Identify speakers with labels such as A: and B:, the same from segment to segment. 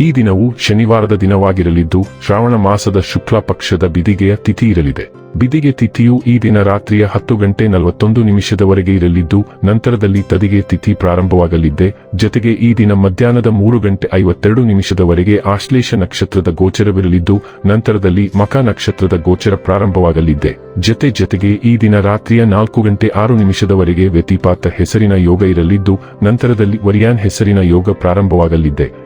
A: ಈ ದಿನವು ಶನಿವಾರದ ದಿನವಾಗಿರಲಿದ್ದು, ಶ್ರಾವಣ ಮಾಸದ ಶುಕ್ಲ ಪಕ್ಷದ ಬಿದಿಗೆಯ ತಿಥಿ ಇರಲಿದೆ. ಬಿದಿಗೆ ತಿಥಿಯು ಈ ದಿನ ರಾತ್ರಿಯ ಹತ್ತು ಗಂಟೆ ನಲವತ್ತೊಂದು ನಿಮಿಷದವರೆಗೆ ಇರಲಿದ್ದು, ನಂತರದಲ್ಲಿ ತದಿಗೆ ತಿಥಿ ಪ್ರಾರಂಭವಾಗಲಿದ್ದೆ. ಜತೆಗೆ ಈ ದಿನ ಮಧ್ಯಾಹ್ನದ ಮೂರು ಗಂಟೆ ಐವತ್ತೆರಡು ನಿಮಿಷದವರೆಗೆ ಆಶ್ಲೇಷ ನಕ್ಷತ್ರದ ಗೋಚರವಿರಲಿದ್ದು, ನಂತರದಲ್ಲಿ ಮಕ ನಕ್ಷತ್ರದ ಗೋಚರ ಪ್ರಾರಂಭವಾಗಲಿದ್ದೆ. ಜತೆ ಜತೆಗೆ ಈ ದಿನ ರಾತ್ರಿಯ ನಾಲ್ಕು ಗಂಟೆ ಆರು ನಿಮಿಷದವರೆಗೆ ವ್ಯತಿಪಾತ ಹೆಸರಿನ ಯೋಗ ಇರಲಿದ್ದು, ನಂತರದಲ್ಲಿ ವರಿಯಾನ್ ಹೆಸರಿನ ಯೋಗ ಪ್ರಾರಂಭವಾಗಲಿದ್ದೆ.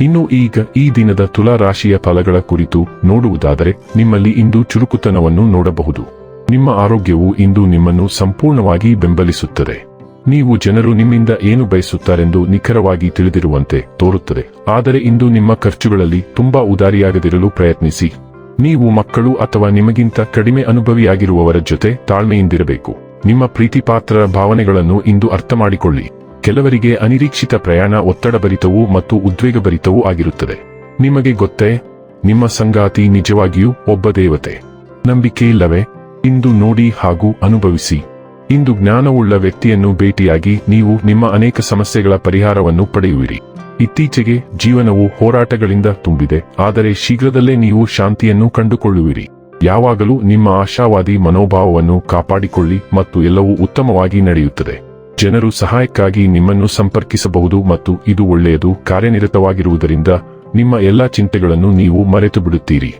A: ಇನ್ನು ಈಗ ಈ ದಿನದ ತುಲಾ ರಾಶಿಯ ಫಲಗಳ ಕುರಿತು ನೋಡುವುದಾದರೆ ನಿಮ್ಮಲ್ಲಿ ಇಂದು ಚುರುಕುತನವನ್ನು ನೋಡಬಹುದು. ನಿಮ್ಮ ಆರೋಗ್ಯವು ಇಂದು ನಿಮ್ಮನ್ನು ಸಂಪೂರ್ಣವಾಗಿ ಬೆಂಬಲಿಸುತ್ತದೆ. ನೀವು ಜನರು ನಿಮ್ಮಿಂದ ಏನು ಬಯಸುತ್ತಾರೆಂದು ನಿಖರವಾಗಿ ತಿಳಿದಿರುವಂತೆ ತೋರುತ್ತದೆ. ಆದರೆ ಇಂದು ನಿಮ್ಮ ಖರ್ಚುಗಳಲ್ಲಿ ತುಂಬಾ ಉದಾರಿಯಾಗದಿರಲು ಪ್ರಯತ್ನಿಸಿ. ನೀವು ಮಕ್ಕಳು ಅಥವಾ ನಿಮಗಿಂತ ಕಡಿಮೆ ಅನುಭವಿಯಾಗಿರುವವರ ಜೊತೆ ತಾಳ್ಮೆಯಿಂದಿರಬೇಕು. ನಿಮ್ಮ ಪ್ರೀತಿಪಾತ್ರರ ಭಾವನೆಗಳನ್ನು ಇಂದು ಅರ್ಥ ಮಾಡಿಕೊಳ್ಳಿ ಕೆಲವರಿಗೆ ಅನಿರೀಕ್ಷಿತ ಪ್ರಯಾಣ ಒತ್ತಡಭರಿತವೂ ಮತ್ತು ಉದ್ವೇಗಭರಿತವೂ ಆಗಿರುತ್ತದೆ. ನಿಮಗೆ ಗೊತ್ತೇ, ನಿಮ್ಮ ಸಂಗಾತಿ ನಿಜವಾಗಿಯೂ ಒಬ್ಬ ದೇವತೆ. ನಂಬಿಕೆ ಇಲ್ಲವೇ? ಇಂದು ನೋಡಿ ಹಾಗೂ ಅನುಭವಿಸಿ. ಇಂದು ಜ್ಞಾನವುಳ್ಳ ವ್ಯಕ್ತಿಯನ್ನು ಭೇಟಿಯಾಗಿ ನೀವು ನಿಮ್ಮ ಅನೇಕ ಸಮಸ್ಯೆಗಳ ಪರಿಹಾರವನ್ನು ಪಡೆಯುವಿರಿ. ಇತ್ತೀಚೆಗೆ ಜೀವನವು ಹೋರಾಟಗಳಿಂದ ತುಂಬಿದೆ, ಆದರೆ ಶೀಘ್ರದಲ್ಲೇ ನೀವು ಶಾಂತಿಯನ್ನು ಕಂಡುಕೊಳ್ಳುವಿರಿ. ಯಾವಾಗಲೂ ನಿಮ್ಮ ಆಶಾವಾದಿ ಮನೋಭಾವವನ್ನು ಕಾಪಾಡಿಕೊಳ್ಳಿ ಮತ್ತು ಎಲ್ಲವೂ ಉತ್ತಮವಾಗಿ ನಡೆಯುತ್ತದೆ. ಜನರು ಸಹಾಯಕ್ಕಾಗಿ ನಿಮ್ಮನ್ನು ಸಂಪರ್ಕಿಸಬಹುದು ಮತ್ತು ಇದು ಒಳ್ಳೆಯದು, ಕಾರ್ಯನಿರತವಾಗಿರುವುದರಿಂದ ನಿಮ್ಮ ಎಲ್ಲಾ ಚಿಂತೆಗಳನ್ನು ನೀವು ಮರೆತು ಬಿಡುತ್ತೀರಿ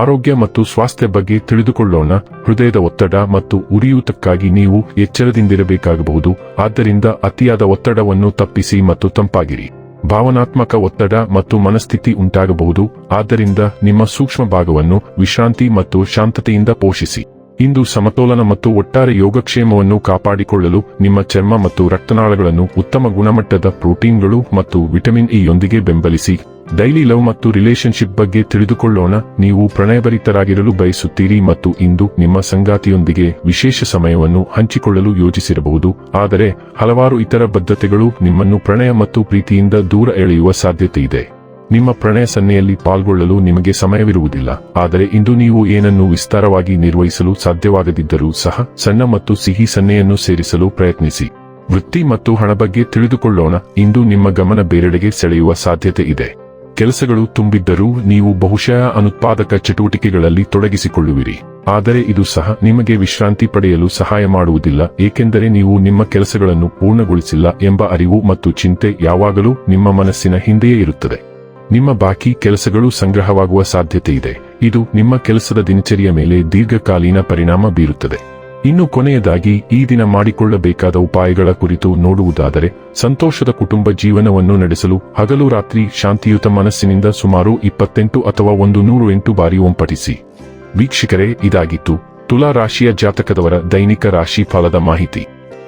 A: ಆರೋಗ್ಯ ಮತ್ತು ಸ್ವಾಸ್ಥ್ಯ ಬಗ್ಗೆ ತಿಳಿದುಕೊಳ್ಳೋಣ, ಹೃದಯದ ಒತ್ತಡ ಮತ್ತು ಉರಿಯೂತಕ್ಕಾಗಿ ನೀವು ಎಚ್ಚರದಿಂದಿರಬೇಕಾಗಬಹುದು, ಆದ್ದರಿಂದ ಅತಿಯಾದ ಒತ್ತಡವನ್ನು ತಪ್ಪಿಸಿ ಮತ್ತು ತಂಪಾಗಿರಿ. ಭಾವನಾತ್ಮಕ ಒತ್ತಡ ಮತ್ತು ಮನಸ್ಥಿತಿ ಉಂಟಾಗಬಹುದು, ಆದ್ದರಿಂದ ನಿಮ್ಮ ಸೂಕ್ಷ್ಮ ಭಾಗವನ್ನು ವಿಶ್ರಾಂತಿ ಮತ್ತು ಶಾಂತತೆಯಿಂದ ಪೋಷಿಸಿ. ಇಂದು ಸಮತೋಲನ ಮತ್ತು ಒಟ್ಟಾರೆ ಯೋಗಕ್ಷೇಮವನ್ನು ಕಾಪಾಡಿಕೊಳ್ಳಲು ನಿಮ್ಮ ಚರ್ಮ ಮತ್ತು ರಕ್ತನಾಳಗಳನ್ನು ಉತ್ತಮ ಗುಣಮಟ್ಟದ ಪ್ರೋಟೀನ್ಗಳು ಮತ್ತು ವಿಟಮಿನ್ ಇ ಯೊಂದಿಗೆ ಬೆಂಬಲಿಸಿ. ಡೈಲಿ ಲವ್ ಮತ್ತು ರಿಲೇಶನ್ಶಿಪ್ ಬಗ್ಗೆ ತಿಳಿದುಕೊಳ್ಳೋಣ. ನೀವು ಪ್ರಣಯಭರಿತರಾಗಿರಲು ಬಯಸುತ್ತೀರಿ ಮತ್ತು ಇಂದು ನಿಮ್ಮ ಸಂಗಾತಿಯೊಂದಿಗೆ ವಿಶೇಷ ಸಮಯವನ್ನು ಹಂಚಿಕೊಳ್ಳಲು ಯೋಜಿಸಿರಬಹುದು. ಆದರೆ, ಹಲವಾರು ಇತರ ಬದ್ಧತೆಗಳು ನಿಮ್ಮನ್ನು ಪ್ರಣಯ ಮತ್ತು ಪ್ರೀತಿಯಿಂದ ದೂರ ಎಳೆಯುವ ಸಾಧ್ಯತೆ ಇದೆ. ನಿಮ್ಮ ಪ್ರಣಯ ಸನ್ನೆಯಲ್ಲಿ ಪಾಲ್ಗೊಳ್ಳಲು ನಿಮಗೆ ಸಮಯವಿರುವುದಿಲ್ಲ. ಆದರೆ ಇಂದು ನೀವು ಏನನ್ನು ವಿಸ್ತಾರವಾಗಿ ನಿರ್ವಹಿಸಲು ಸಾಧ್ಯವಾಗದಿದ್ದರೂ ಸಹ ಸಣ್ಣ ಮತ್ತು ಸಿಹಿ ಸನ್ನೆಯನ್ನು ಸೇರಿಸಲು ಪ್ರಯತ್ನಿಸಿ. ವೃತ್ತಿ ಮತ್ತು ಹಣ ಬಗ್ಗೆ ತಿಳಿದುಕೊಳ್ಳೋಣ. ಇಂದು ನಿಮ್ಮ ಗಮನ ಬೇರೆಡೆಗೆ ಸೆಳೆಯುವ ಸಾಧ್ಯತೆ ಇದೆ. ಕೆಲಸಗಳು ತುಂಬಿದ್ದರೂ ನೀವು ಬಹುಶಃ ಅನುತ್ಪಾದಕ ಚಟುವಟಿಕೆಗಳಲ್ಲಿ ತೊಡಗಿಸಿಕೊಳ್ಳುವಿರಿ. ಆದರೆ ಇದು ಸಹ ನಿಮಗೆ ವಿಶ್ರಾಂತಿ ಪಡೆಯಲು ಸಹಾಯ ಮಾಡುವುದಿಲ್ಲ. ಏಕೆಂದರೆ ನೀವು ನಿಮ್ಮ ಕೆಲಸಗಳನ್ನು ಪೂರ್ಣಗೊಳಿಸಿಲ್ಲ ಎಂಬ ಅರಿವು ಮತ್ತು ಚಿಂತೆ ಯಾವಾಗಲೂ ನಿಮ್ಮ ಮನಸ್ಸಿನ ಹಿಂದೆಯೇ ಇರುತ್ತದೆ. ನಿಮ್ಮ ಬಾಕಿ ಕೆಲಸಗಳು ಸಂಗ್ರಹವಾಗುವ ಸಾಧ್ಯತೆ ಇದೆ. ಇದು ನಿಮ್ಮ ಕೆಲಸದ ದಿನಚರಿಯ ಮೇಲೆ ದೀರ್ಘಕಾಲೀನ ಪರಿಣಾಮ ಬೀರುತ್ತದೆ. ಇನ್ನು ಕೊನೆಯದಾಗಿ, ಈ ದಿನ ಮಾಡಿಕೊಳ್ಳಬೇಕಾದ ಉಪಾಯಗಳ ಕುರಿತು ನೋಡುವುದಾದರೆ, ಸಂತೋಷದ ಕುಟುಂಬ ಜೀವನವನ್ನು ನಡೆಸಲು ಹಗಲು ರಾತ್ರಿ ಶಾಂತಿಯುತ ಮನಸ್ಸಿನಿಂದ ಸುಮಾರು ಇಪ್ಪತ್ತೆಂಟು ಅಥವಾ ಒಂದು ನೂರು ಎಂಟು ಬಾರಿ ಒಂಪಟಿಸಿ ವೀಕ್ಷಕರೇ, ಇದಾಗಿತ್ತು ತುಲಾ ರಾಶಿಯ ಜಾತಕದವರ ದೈನಿಕ ರಾಶಿ ಫಲದ ಮಾಹಿತಿ.